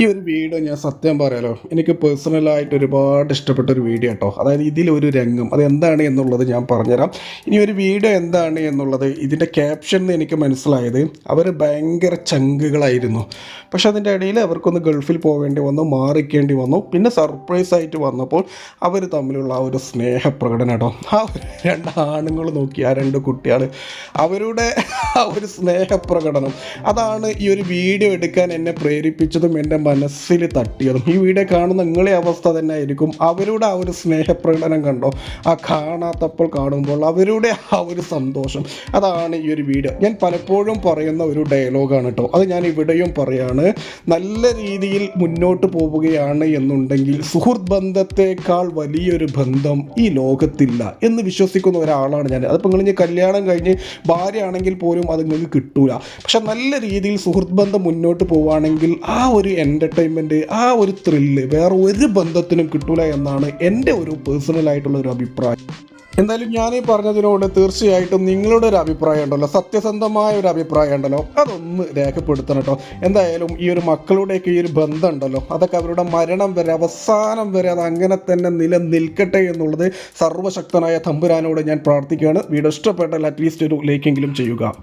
ഈ ഒരു വീഡിയോ ഞാൻ സത്യം പറയാലോ എനിക്ക് പേഴ്സണലായിട്ട് ഒരുപാട് ഇഷ്ടപ്പെട്ട ഒരു വീഡിയോ കേട്ടോ അതായത് ഇതിലൊരു രംഗം അത് എന്താണ് എന്നുള്ളത് ഞാൻ പറഞ്ഞുതരാം. ഇനി ഒരു വീഡിയോ എന്താണ് എന്നുള്ളത് ഇതിന്റെ ക്യാപ്ഷൻ എനിക്ക് മനസ്സിലായത് അവർ ഭയങ്കര ചങ്കുകളായിരുന്നു. പക്ഷെ അതിന്റെ ഇടയിൽ അവർക്കൊന്ന് ഗൾഫിൽ പോകേണ്ടി വന്നു മാറിക്കേണ്ടി വന്നു. പിന്നെ സർപ്രൈസ് ആയിട്ട് വന്നപ്പോൾ അവർ തമ്മിലുള്ള ആ ഒരു സ്നേഹപ്രകടനം കേട്ടോ ആ രണ്ട് ആണുങ്ങൾ നോക്കി ആ രണ്ട് കുട്ടികൾ അവരുടെ ആ ഒരു സ്നേഹപ്രകടനം. അതാണ് ഈ ഒരു വീഡിയോ എടുക്കാൻ എന്നെ പ്രേരിപ്പിച്ചതും എന്റെ മനസ്സിൽ തട്ടിയതും. ഈ വീഡിയോ കാണുന്ന നിങ്ങളെ അവസ്ഥ തന്നെ ആയിരിക്കും അവരുടെ ആ ഒരു സ്നേഹപ്രകടനം കണ്ടോ? ആ കാണാത്തപ്പോൾ കാണുമ്പോൾ അവരുടെ ആ ഒരു സന്തോഷം. അതാണ് ഈ ഒരു വീഡിയോ. ഞാൻ പലപ്പോഴും പറയുന്ന ഒരു ഡയലോഗാണ് കേട്ടോ. അത് ഞാൻ ഇവിടെയും പറയാണ്. നല്ല രീതിയിൽ മുന്നോട്ട് പോവുകയാണ് എന്നുണ്ടെങ്കിൽ സുഹൃത്ത് ബന്ധത്തെക്കാൾ വലിയൊരു ബന്ധം ഈ ലോകത്തില്ല എന്ന് വിശ്വസിക്കുന്ന ഒരാളാണ് ഞാൻ. അതിപ്പോൾ നിങ്ങൾ ഇനി കല്യാണം കഴിഞ്ഞ് ഭാര്യ ആണെങ്കിൽ പോലും അത് നിങ്ങൾക്ക് കിട്ടൂല. പക്ഷെ നല്ല രീതിയിൽ സുഹൃത്ത് ബന്ധം മുന്നോട്ട് പോവുകയാണെങ്കിൽ ആ ഒരു എന്റർടൈൻമെന്റ് ആ ഒരു ത്രില്ല് വേറെ ഒരു ബന്ധത്തിനും കിട്ടൂല എന്നാണ് എന്റെ ഒരു പേഴ്സണൽ ആയിട്ടുള്ള ഒരു അഭിപ്രായം. എന്തായാലും ഞാൻ ഈ പറഞ്ഞതിനോട് തീർച്ചയായിട്ടും നിങ്ങളുടെ ഒരു അഭിപ്രായം ഉണ്ടല്ലോ. സത്യസന്ധമായ ഒരു അഭിപ്രായം ഉണ്ടല്ലോ. അതൊന്ന് രേഖപ്പെടുത്തണം കേട്ടോ. എന്തായാലും ഈ ഒരു മക്കളുടെയൊക്കെ ഈ ഒരു ബന്ധം ഉണ്ടല്ലോ. അതൊക്കെ അവരുടെ മരണം വരെ അവസാനം വരെ അത് അങ്ങനെ തന്നെ നിലനിൽക്കട്ടെ എന്നുള്ളത് സർവശക്തനായ തമ്പുരാനോട് ഞാൻ പ്രാർത്ഥിക്കുകയാണ്. വീഡിയോ ഇഷ്ടപ്പെട്ടാൽ അറ്റ്ലീസ്റ്റ് ഒരു ലൈക്കെങ്കിലും ചെയ്യുക.